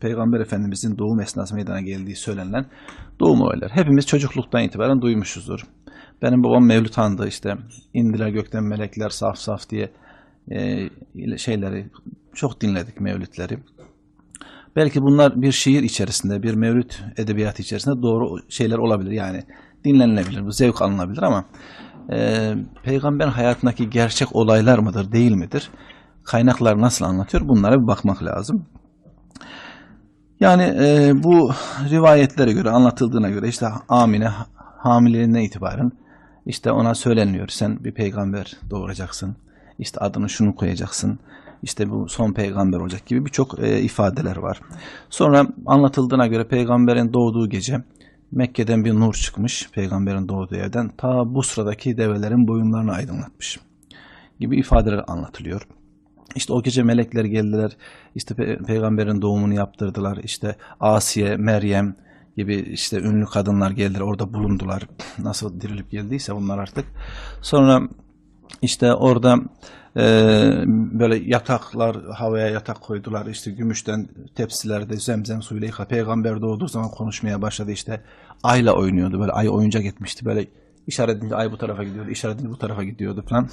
Peygamber Efendimizin doğum esnası meydana geldiği söylenilen doğum olayları. Hepimiz çocukluktan itibaren duymuşuzdur. Benim babam Mevlüt Han'dı işte indiler gökten melekler saf saf diye e, şeyleri çok dinledik mevlütleri. Belki bunlar bir şiir içerisinde, bir mevlüt edebiyatı içerisinde doğru şeyler olabilir. Yani dinlenilebilir, bu zevk alınabilir ama e, peygamber hayatındaki gerçek olaylar mıdır, değil midir? Kaynaklar nasıl anlatıyor? Bunlara bir bakmak lazım. Yani e, bu rivayetlere göre, anlatıldığına göre işte Amine hamileliğinden itibaren işte ona söyleniliyor. Sen bir peygamber doğuracaksın. İşte adını şunu koyacaksın. İşte bu son peygamber olacak gibi birçok e, ifadeler var. Sonra anlatıldığına göre peygamberin doğduğu gece Mekke'den bir nur çıkmış. Peygamberin doğduğu evden ta bu sıradaki develerin boyunlarını aydınlatmış gibi ifadeler anlatılıyor. İşte o gece melekler geldiler. İşte pe- peygamberin doğumunu yaptırdılar. İşte Asiye, Meryem gibi işte ünlü kadınlar geldiler. Orada bulundular. Nasıl dirilip geldiyse bunlar artık. Sonra işte orada e, böyle yataklar havaya yatak koydular. İşte gümüşten tepsilerde zemzem suyuyla yıka. Peygamber doğduğu zaman konuşmaya başladı. İşte ayla oynuyordu. Böyle ay oyuncak etmişti. Böyle işaret edince ay bu tarafa gidiyordu. işaret edince bu tarafa gidiyordu falan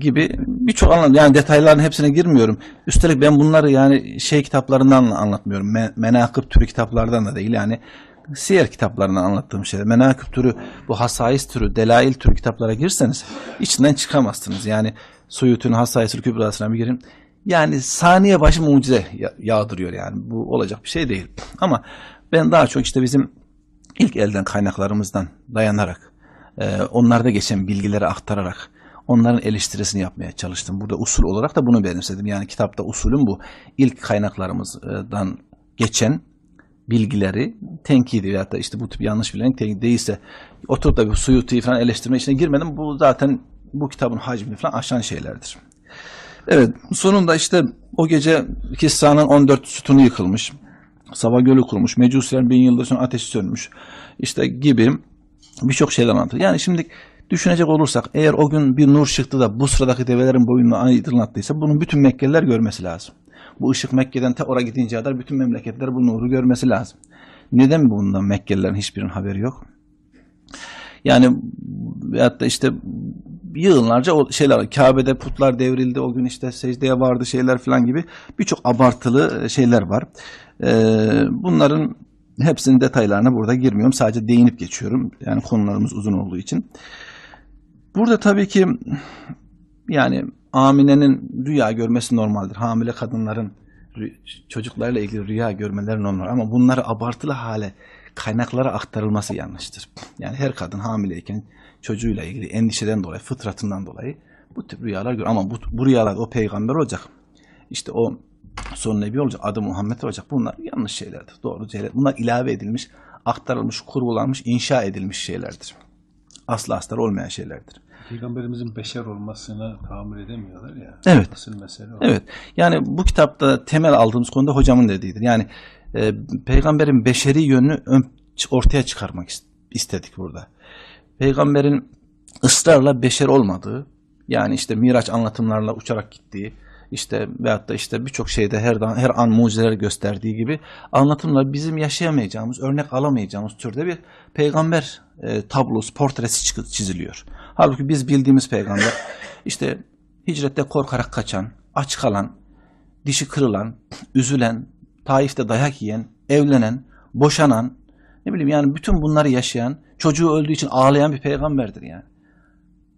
gibi birçok anlam yani detayların hepsine girmiyorum. Üstelik ben bunları yani şey kitaplarından anlatmıyorum. Me- menakıb türü kitaplardan da değil yani siyer kitaplarından anlattığım şeyler. Menakıb türü bu hasais türü, delail türü kitaplara girseniz içinden çıkamazsınız. Yani Suyut'un Hasais-ül Kübrası'na bir girin. Yani saniye başı mucize ya- yağdırıyor yani. Bu olacak bir şey değil. Ama ben daha çok işte bizim ilk elden kaynaklarımızdan dayanarak, onlarda geçen bilgileri aktararak, onların eleştirisini yapmaya çalıştım. Burada usul olarak da bunu benimsedim. Yani kitapta usulüm bu. İlk kaynaklarımızdan geçen bilgileri tenkidi veyahut da işte bu tip yanlış bilen tenkit değilse oturup da bir Suyuti'yi falan eleştirme içine girmedim. Bu zaten bu kitabın hacmini falan aşan şeylerdir. Evet sonunda işte o gece Kisra'nın 14 sütunu yıkılmış. Sava Gölü kurmuş. Mecusiler bin yıldır sonra ateşi sönmüş. İşte gibi birçok şeyler anlatıyor. Yani şimdi düşünecek olursak eğer o gün bir nur çıktı da bu sıradaki develerin boyunu aydınlattıysa bunun bütün Mekkeliler görmesi lazım. Bu ışık Mekke'den te oraya gidince kadar bütün memleketler bu nuru görmesi lazım. Neden bundan Mekkelilerin hiçbirinin haberi yok? Yani veyahut da işte yığınlarca o şeyler Kabe'de putlar devrildi o gün işte secdeye vardı şeyler falan gibi birçok abartılı şeyler var. Ee, bunların hepsinin detaylarına burada girmiyorum. Sadece değinip geçiyorum. Yani konularımız uzun olduğu için. Burada tabii ki yani Amine'nin rüya görmesi normaldir. Hamile kadınların çocuklarla ilgili rüya görmeleri normal. Ama bunları abartılı hale kaynaklara aktarılması yanlıştır. Yani her kadın hamileyken çocuğuyla ilgili endişeden dolayı, fıtratından dolayı bu tip rüyalar görür. Ama bu, bu rüyalar o peygamber olacak. İşte o son nebi olacak, adı Muhammed olacak. Bunlar yanlış şeylerdir. Doğru şeyler. Bunlar ilave edilmiş, aktarılmış, kurgulanmış, inşa edilmiş şeylerdir. Aslı astar olmayan şeylerdir. Peygamberimizin beşer olmasına tahammül edemiyorlar ya. Evet. Asıl mesele o. Evet. Yani bu kitapta temel aldığımız konuda hocamın dediğidir. Yani e, peygamberin beşeri yönünü ön, ortaya çıkarmak ist- istedik burada. Peygamberin ısrarla beşer olmadığı, yani işte Miraç anlatımlarla uçarak gittiği, işte veyahut da işte birçok şeyde her an, her an mucizeler gösterdiği gibi anlatımlar bizim yaşayamayacağımız, örnek alamayacağımız türde bir peygamber e, tablosu, portresi çiziliyor. Halbuki biz bildiğimiz peygamber işte hicrette korkarak kaçan, aç kalan, dişi kırılan, üzülen, Taif'te dayak yiyen, evlenen, boşanan, ne bileyim yani bütün bunları yaşayan, çocuğu öldüğü için ağlayan bir peygamberdir yani.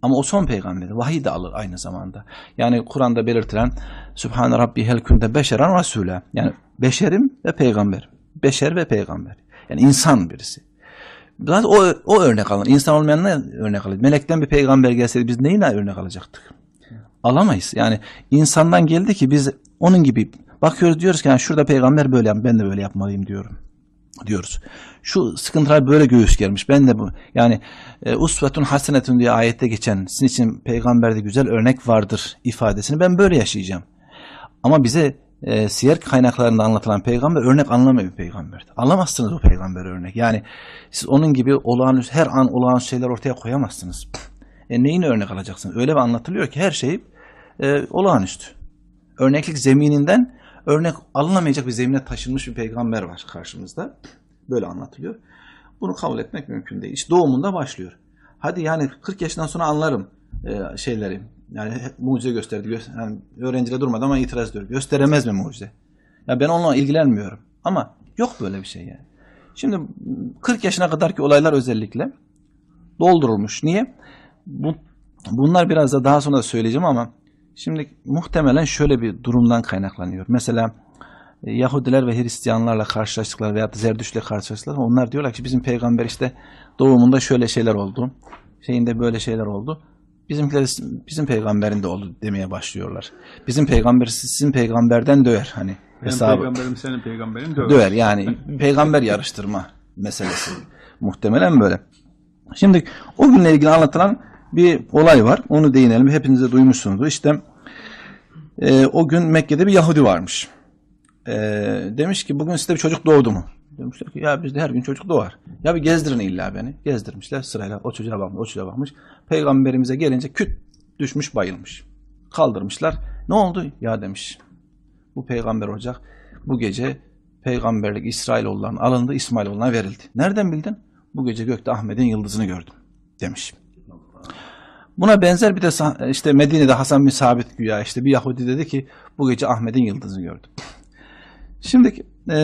Ama o son peygamber. Vahiy de alır aynı zamanda. Yani Kur'an'da belirtilen Sübhane Rabbi hel kunde beşeran rasule. Yani beşerim ve peygamber. Beşer ve peygamber. Yani insan birisi. Zaten o, o örnek alın. İnsan olmayan ne örnek alır? Melekten bir peygamber gelseydi biz neyle örnek alacaktık? Alamayız. Yani insandan geldi ki biz onun gibi bakıyoruz diyoruz ki yani şurada peygamber böyle ben de böyle yapmalıyım diyorum diyoruz. Şu sıkıntılar böyle göğüs germiş. Ben de bu yani e, usvetun hasenetun diye ayette geçen sizin için peygamberde güzel örnek vardır ifadesini ben böyle yaşayacağım. Ama bize e, siyer kaynaklarında anlatılan peygamber örnek anlamıyor bir peygamber. Anlamazsınız o peygamber örnek. Yani siz onun gibi olağanüstü her an olağanüstü şeyler ortaya koyamazsınız. E, neyini örnek alacaksınız? Öyle bir anlatılıyor ki her şey e, olağanüstü. Örneklik zemininden örnek alınamayacak bir zemine taşınmış bir peygamber var karşımızda. Böyle anlatılıyor. Bunu kabul etmek mümkün değil. İşte doğumunda başlıyor. Hadi yani 40 yaşından sonra anlarım e, şeyleri. Yani mucize gösterdi. Gö- yani öğrenciler durmadan ama itiraz ediyor. Gösteremez mi mucize? Ya ben onunla ilgilenmiyorum. Ama yok böyle bir şey yani. Şimdi 40 yaşına kadarki olaylar özellikle doldurulmuş. Niye? Bu, bunlar biraz da daha sonra da söyleyeceğim ama şimdi muhtemelen şöyle bir durumdan kaynaklanıyor. Mesela e, Yahudiler ve Hristiyanlarla karşılaştıkları veya Zerdüşt'le karşılaştıklar. Onlar diyorlar ki bizim peygamber işte doğumunda şöyle şeyler oldu. Şeyinde böyle şeyler oldu. Bizimkiler bizim peygamberin de oldu demeye başlıyorlar. Bizim peygamber sizin peygamberden döver hani Benim hesabı. peygamberim senin peygamberin döver. Döver yani peygamber yarıştırma meselesi. Muhtemelen böyle. Şimdi o günle ilgili anlatılan bir olay var. Onu değinelim. Hepiniz de duymuşsunuzdur. İşte e, o gün Mekke'de bir Yahudi varmış. E, demiş ki bugün sizde bir çocuk doğdu mu? Demişler ki ya bizde her gün çocuk doğar. Ya bir gezdirin illa beni. Gezdirmişler sırayla. O çocuğa bakmış, o çocuğa bakmış. Peygamberimize gelince küt düşmüş bayılmış. Kaldırmışlar. Ne oldu? Ya demiş. Bu peygamber olacak. Bu gece peygamberlik İsrailoğullarına alındı, İsmailoğullarına verildi. Nereden bildin? Bu gece gökte Ahmet'in yıldızını gördüm demiş. Buna benzer bir de işte Medine'de Hasan bin Sabit güya işte bir Yahudi dedi ki bu gece Ahmet'in yıldızını gördüm. Şimdi e,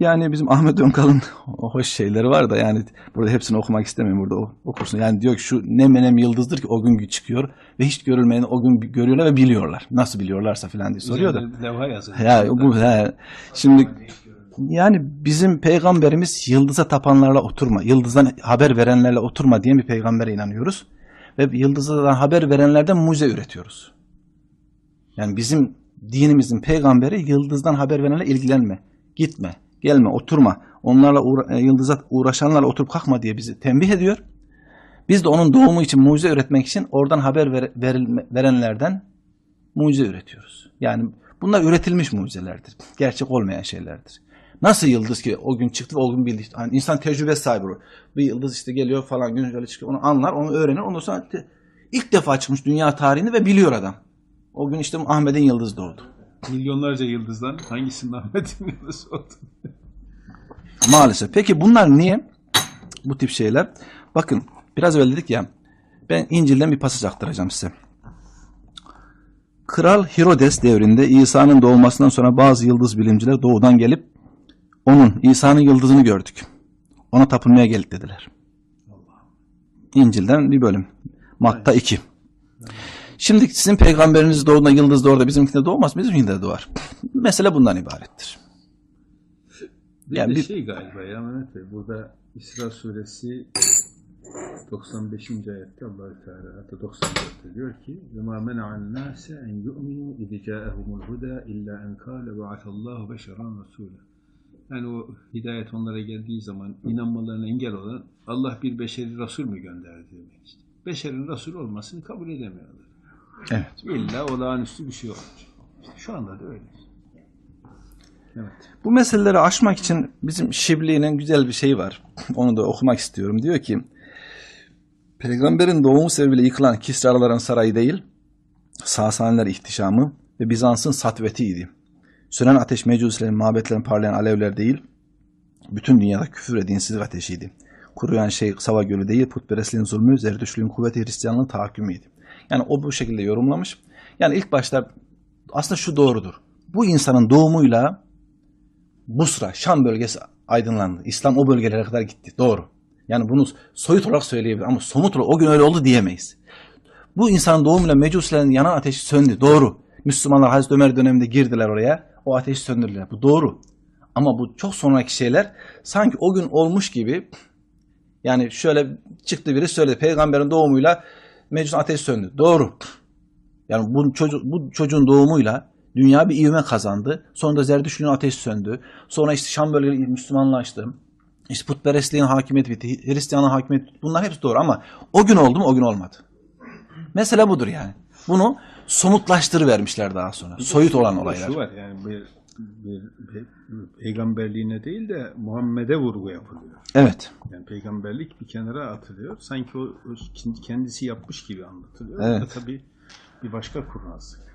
yani bizim Ahmet Önkal'ın hoş şeyleri var da yani burada hepsini okumak istemiyorum burada okursun. Yani diyor ki şu ne menem yıldızdır ki o gün çıkıyor ve hiç görülmeyeni o gün görüyorlar ve biliyorlar. Nasıl biliyorlarsa filan diye soruyor da. Levha. Ya bu he. Şimdi yani bizim peygamberimiz yıldıza tapanlarla oturma, yıldızdan haber verenlerle oturma diye bir peygambere inanıyoruz. Ve yıldızdan haber verenlerden mucize üretiyoruz. Yani bizim dinimizin peygamberi yıldızdan haber verenlerle ilgilenme, gitme, gelme, oturma. Onlarla uğra- e, yıldıza uğraşanlarla oturup kalkma diye bizi tembih ediyor. Biz de onun doğumu için mucize üretmek için oradan haber ver- verilme- verenlerden mucize üretiyoruz. Yani bunlar üretilmiş mucizelerdir. Gerçek olmayan şeylerdir. Nasıl yıldız ki o gün çıktı ve o gün bildi. Hani insan tecrübe sahibi olur. Bir yıldız işte geliyor falan gün şöyle çıkıyor. Onu anlar, onu öğrenir. Ondan sonra ilk defa çıkmış dünya tarihinde ve biliyor adam. O gün işte Ahmet'in yıldız doğdu. Milyonlarca yıldızdan hangisinin Ahmet'in yıldızı oldu? Maalesef. Peki bunlar niye? Bu tip şeyler. Bakın biraz evvel dedik ya ben İncil'den bir pasaj aktaracağım size. Kral Herodes devrinde İsa'nın doğmasından sonra bazı yıldız bilimciler doğudan gelip onun İsa'nın yıldızını gördük. Ona tapınmaya geldik dediler. İncil'den bir bölüm. Matta 2. Şimdi sizin peygamberiniz doğduğunda yıldız doğar da bizimkinde doğmaz mı? Bizimkinde de doğar. Mesele bundan ibarettir. Bir Yani de bir- şey galiba ya Mehmet Bey, burada İsra suresi 95. ayette allah Teala hatta 94'te diyor ki وَمَا مَنَعَ النَّاسَ اَنْ يُؤْمِنُوا اِذْ جَاءَهُمُ الْهُدَى اِلَّا اَنْ قَالَ بَعَثَ اللّٰهُ بَشَرًا رَسُولًا yani o hidayet onlara geldiği zaman inanmalarına engel olan Allah bir beşeri Resul mü gönderdi demek işte. Beşerin Resul olmasını kabul edemiyorlar. Evet. İlla olağanüstü bir şey olmuş. İşte şu anda da öyle. Evet. Bu meseleleri aşmak için bizim Şibli'nin güzel bir şeyi var. Onu da okumak istiyorum. Diyor ki Peygamberin doğumu sebebiyle yıkılan Kisralıların sarayı değil, Sasaniler ihtişamı ve Bizans'ın satvetiydi. Sönen ateş mecusilerin mabetlerin parlayan alevler değil, bütün dünyada küfür ve dinsizlik ateşiydi. Kuruyan şey Sava Gölü değil, putperestliğin zulmü, zerdüşlüğün kuvveti Hristiyanlığın tahakkümüydü. Yani o bu şekilde yorumlamış. Yani ilk başta aslında şu doğrudur. Bu insanın doğumuyla Busra, Şam bölgesi aydınlandı. İslam o bölgelere kadar gitti. Doğru. Yani bunu soyut olarak söyleyebilir ama somut olarak o gün öyle oldu diyemeyiz. Bu insanın doğumuyla mecusilerin yanan ateşi söndü. Doğru. Müslümanlar Hazreti Ömer döneminde girdiler oraya. O ateşi söndürdüler. Bu doğru. Ama bu çok sonraki şeyler sanki o gün olmuş gibi yani şöyle çıktı biri söyledi. Peygamberin doğumuyla mecusun ateşi söndü. Doğru. Yani bu, çocuk, bu çocuğun doğumuyla dünya bir ivme kazandı. Sonra da Zerdüştlüğün ateşi söndü. Sonra işte Şam bölgeleri Müslümanlaştı. İşte putperestliğin hakimiyeti bitti. Hristiyanlığın hakimiyeti bitti. Bunlar hepsi doğru ama o gün oldu mu o gün olmadı. Mesele budur yani. Bunu somutlaştırıvermişler daha sonra. Soyut olan Bir olaylar. Şu var yani bir, bir, bir peygamberliğine değil de Muhammed'e vurgu yapılıyor. Evet. Yani peygamberlik bir kenara atılıyor. Sanki o, o kendisi yapmış gibi anlatılıyor. Evet. Tabii bir başka kurnazlık.